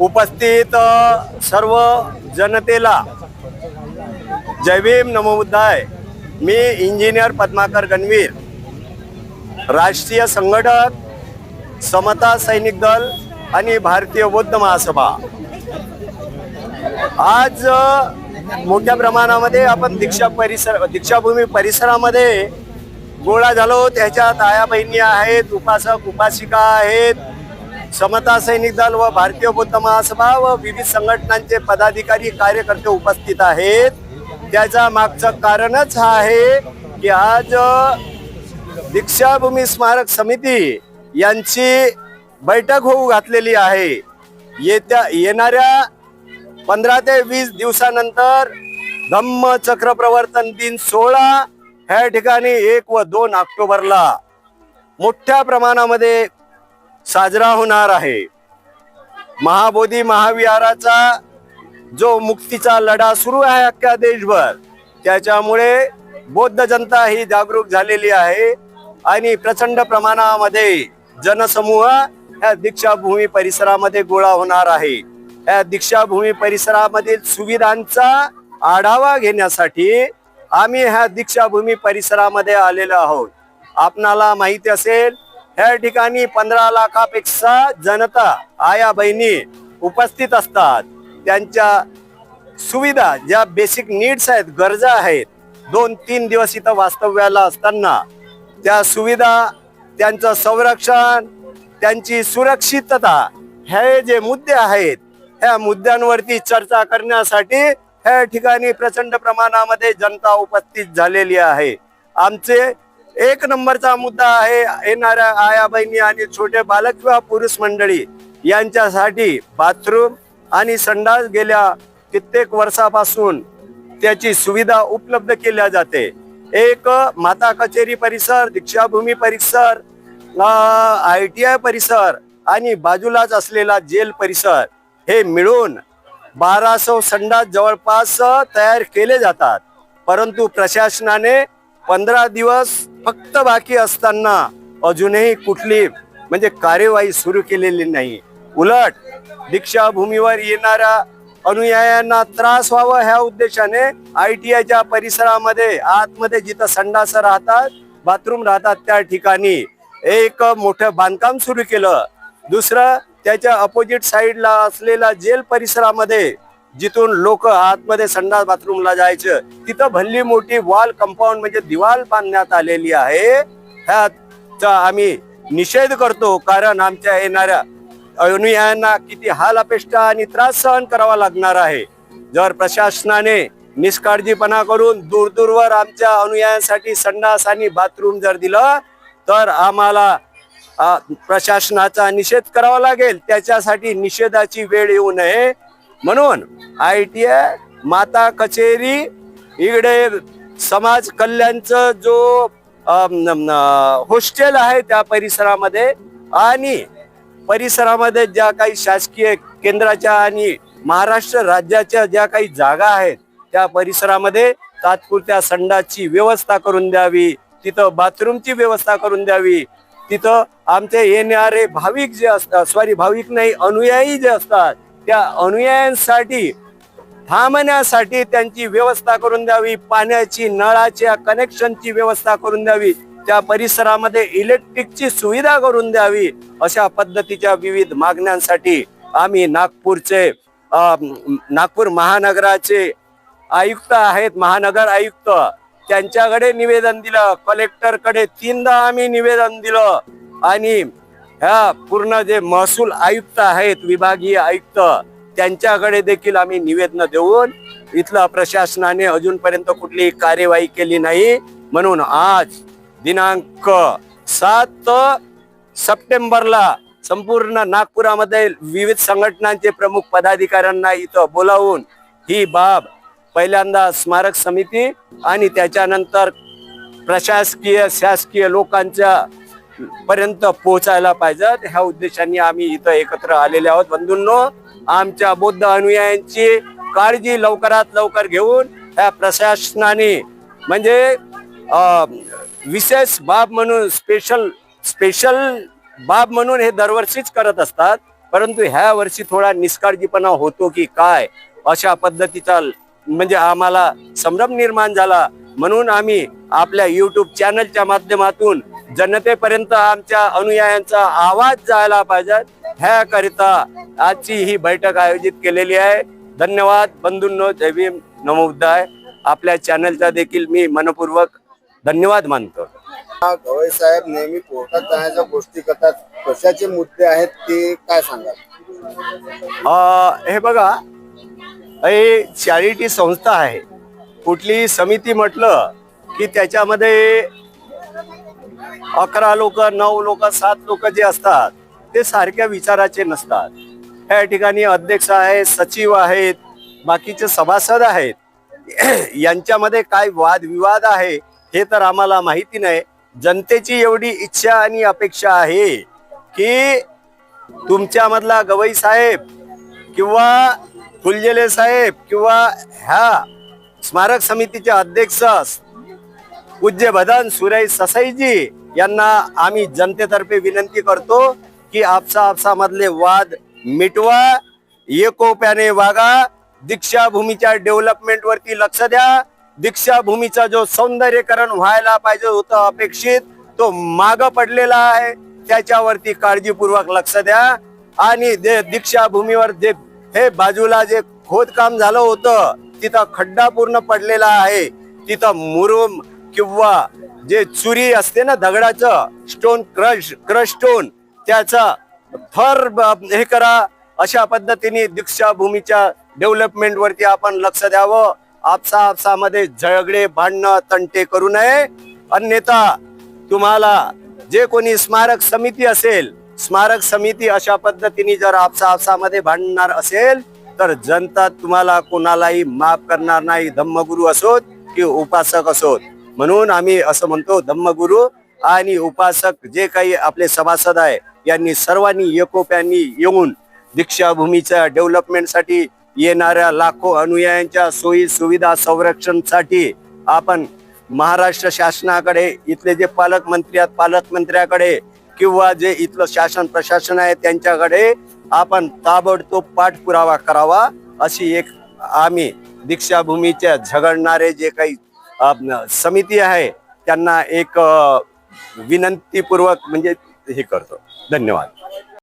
उपस्थित सर्व जनतेला. जयभीम नमोबुद्धाय मी इंजिनियर पद्माकर गणवीर. राष्ट्रीय संघटक समता सैनिक दल आणि भारतीय बौद्ध महासभा. आज मोठ्या प्रमाणामध्ये आपण दीक्षा परिसर दीक्षाभूमी परिसरामध्ये गोळा झालो. त्याच्यात आया बहिणी आहेत उपासक उपासिका आहेत. समता सैनिक दल व भारतीय बौद्ध महासभा व विविध संघटनांचे पदाधिकारी कार्यकर्ते उपस्थित आहेत. त्याच्या मागचं कारणच हा आहे की आज दीक्षाभूमी स्मारक समिती यांची बैठक होऊ घातलेली आहे. येत्या येणाऱ्या पंधरा ते वीस दिवसानंतर धम्म चक्र प्रवर्तन दिन सोळा ह्या ठिकाणी एक व दोन ऑक्टोबरला मोठ्या प्रमाणामध्ये साजरा होणार आहे. महाबोधी महाविहाराचा जो मुक्तीचा लढा सुरू आहे अख्ख्या देशभर त्याच्यामुळे बौद्ध जनता ही जागरूक झालेली आहे आणि प्रचंड प्रमाणामध्ये जनसमूह या दीक्षाभूमी परिसरामध्ये गोळा होणार आहे. या दीक्षाभूमी परिसरामधील सुविधांचा आढावा घेण्यासाठी आम्ही ह्या दीक्षाभूमी परिसरामध्ये आलेलो आहोत. आपणाला माहिती असेल या ठिकाणी पंधरा लाखापेक्षा जनता आया बहिणी उपस्थित असतात. त्यांच्या सुविधा ज्या बेसिक नीड्स आहेत गरजा आहेत दोन तीन दिवस इथं वास्तव्याला असताना त्या सुविधा त्यांचं संरक्षण त्यांची सुरक्षितता हे जे मुद्दे आहेत ह्या मुद्द्यांवरती चर्चा करण्यासाठी ह्या ठिकाणी प्रचंड प्रमाणामध्ये जनता उपस्थित झालेली आहे. आमचे एक नंबरचा मुद्दा आहे येणाऱ्या आया बहिणी आणि छोटे बालक किंवा पुरुष मंडळी यांच्यासाठी बाथरूम आणि संडास गेल्या कित्येक वर्षापासून त्याची सुविधा उपलब्ध केल्या जाते. एक माता कचेरी परिसर दीक्षाभूमी परिसर आय टी आय परिसर आणि बाजूलाच असलेला जेल परिसर हे मिळून बाराशे संडास जवळपास तयार केले जातात. परंतु प्रशासनाने पंधरा दिवस फक्त बाकी असताना अजूनही कुठली म्हणजे कार्यवाही सुरू केलेली नाही. उलट दीक्षाभूमीवर येणाऱ्या अनुयायांना त्रास व्हावा ह्या उद्देशाने आय टी आयच्या परिसरामध्ये आतमध्ये जिथं संडास राहतात बाथरूम राहतात त्या ठिकाणी एक मोठं बांधकाम सुरू केलं. दुसरं त्याच्या अपोजिट साईडला असलेला जेल परिसरामध्ये जिथून लोक आतमध्ये संडास बाथरूमला जायचं तिथं भल्ली मोठी वॉल कंपाऊंड म्हणजे दिवाल बांधण्यात आलेली आहे. ह्याचा आम्ही निषेध करतो कारण आमच्या येणाऱ्या अनुयायांना किती हाल अपेष्टा आणि त्रास सहन करावा लागणार आहे. जर प्रशासनाने निष्काळजीपणा करून दूरदूरवर आमच्या अनुयायांसाठी संडास आणि बाथरूम जर दिलं तर आम्हाला प्रशासनाचा निषेध करावा लागेल. त्याच्यासाठी निषेधाची वेळ येऊ नये. म्हणून आय टी आय माता कचेरी इकडे समाज कल्याणचं जो हॉस्टेल आहे त्या परिसरामध्ये आणि परिसरामध्ये ज्या काही शासकीय केंद्राच्या आणि महाराष्ट्र राज्याच्या ज्या काही जागा आहेत त्या परिसरामध्ये तात्पुरत्या संडाची व्यवस्था करून द्यावी तिथं बाथरूमची व्यवस्था करून द्यावी तिथं आमचे येणारे भाविक जे असतात सॉरी भाविक नाही अनुयायी जे असतात त्या अनुयायांसाठी थांबण्यासाठी त्यांची व्यवस्था करून द्यावी पाण्याची नळाच्या कनेक्शनची व्यवस्था करून द्यावी त्या परिसरामध्ये इलेक्ट्रिकची सुविधा करून द्यावी अशा पद्धतीच्या विविध मागण्यांसाठी आम्ही नागपूरचे नागपूर महानगराचे आयुक्त आहेत महानगर आयुक्त. त्यांच्याकडे निवेदन दिलं कलेक्टरकडे तीनदा आम्ही निवेदन दिलं आणि ह्या पूर्ण जे महसूल आयुक्त आहेत विभागीय आयुक्त त्यांच्याकडे देखील आम्ही निवेदन देऊन इथलं प्रशासनाने अजूनपर्यंत कुठलीही कार्यवाही केली नाही. म्हणून आज दिनांक सात सप्टेंबरला संपूर्ण नागपुरामध्ये विविध संघटनांचे प्रमुख पदाधिकाऱ्यांना इथं बोलावून ही बाब पहिल्यांदा स्मारक समिती आणि त्याच्यानंतर प्रशासकीय शासकीय लोकांच्या पर्यंत पोहोचायला पाहिजेत. ह्या उद्देशाने आम्ही इथं एकत्र आलेले आहोत. बंधूंनो आमच्या बौद्ध अनुयायांची काळजी लवकरात लवकर घेऊन ह्या प्रशासनाने म्हणजे विशेष बाब म्हणून स्पेशल स्पेशल बाब म्हणून हे दरवर्षीच करत असतात. परंतु ह्या वर्षी थोडा निष्काळजीपणा होतो की काय? अशा पद्धतीचा म्हणजे आम्हाला संभ्रम निर्माण झाला. म्हणून आम्ही आपल्या युट्यूब चॅनलच्या माध्यमातून जनतेपर्यंत आमच्या अनुयायांचा आवाज जायला पाहिजे. ह्याकरिता आजची ही बैठक आयोजित केलेली आहे. धन्यवाद. बंधूंनो जय भीम. नमो बुद्धाय आपल्या चॅनलचा देखील मी मनपूर्वक धन्यवाद मानतो. गवई साहेब नेहमी कोर्टात जाण्याच्या गोष्टी करतात कशाचे मुद्दे आहेत ते काय सांगाल? अ, हे बघा हे चॅरिटी संस्था आहे. कुठली समिती म्हटलं की त्याच्यामध्ये अकरा लोक नऊ लोक सात लोक जे असतात ते सारख्या विचाराचे नसतात. या ठिकाणी अध्यक्ष आहेत सचिव आहेत बाकीचे सभासद आहेत. यांच्यामध्ये काय वादविवाद आहे हे तर आम्हाला माहिती नाही. जनतेची एवढी इच्छा आणि अपेक्षा आहे की तुमच्यामधला गवई साहेब किंवा फुलजेले साहेब किंवा ह्या स्मारक समितीचे अध्यक्ष पूज्य भदन सुरेश ससाईजी यांना आम्ही जनतेतर्फे विनंती करतो की आपसा आपसामधले वाद मिटवा एकोप्याने वागा दीक्षाभूमीच्या डेव्हलपमेंट वरती लक्ष द्या. दीक्षाभूमीचा जो सौंदर्यकरण व्हायला पाहिजे होतं अपेक्षित तो माग पडलेला आहे. त्याच्यावरती काळजीपूर्वक लक्ष द्या. आणि दीक्षाभूमीवर जे हे बाजूला जे खोदकाम झालं होतं तिथं खड्डा पूर्ण पडलेला आहे. तिथं मुरुम किंवा जे चुरी असते ना दगडाचं स्टोन क्रश क्रश स्टोन त्याचा थर हे करा. अशा पद्धतीने दीक्षाभूमीच्या डेव्हलपमेंट वरती आपण लक्ष द्यावं. आपसा आपसामध्ये झगडे भांडणं तंटे करू नये. अन्यथा तुम्हाला जे कोणी स्मारक समिती असेल स्मारक समिती अशा पद्धतीने जर आपसा आपसामध्ये भांडणार असेल तर जनता तुम्हाला कोणालाही माफ करणार नाही. धम्मगुरू असोत की उपासक असोत. म्हणून आम्ही असं म्हणतो धम्मगुरू आणि उपासक जे काही आपले सभासद आहे यांनी सर्वांनी एकोप्यांनी येऊन दीक्षाभूमीच्या डेव्हलपमेंटसाठी येणाऱ्या लाखो अनुयायांच्या सोयी सुविधा संरक्षणसाठी आपण महाराष्ट्र शासनाकडे इथले जे पालकमंत्री आहेत पालकमंत्र्याकडे किंवा जे इथलं शासन प्रशासन आहे त्यांच्याकडे आपण ताबडतोब पाठपुरावा करावा अशी एक आम्ही दीक्षाभूमीच्या झगडणारे जे काही समिती आहे त्यांना एक विनंतीपूर्वक म्हणजे हे करतो. धन्यवाद.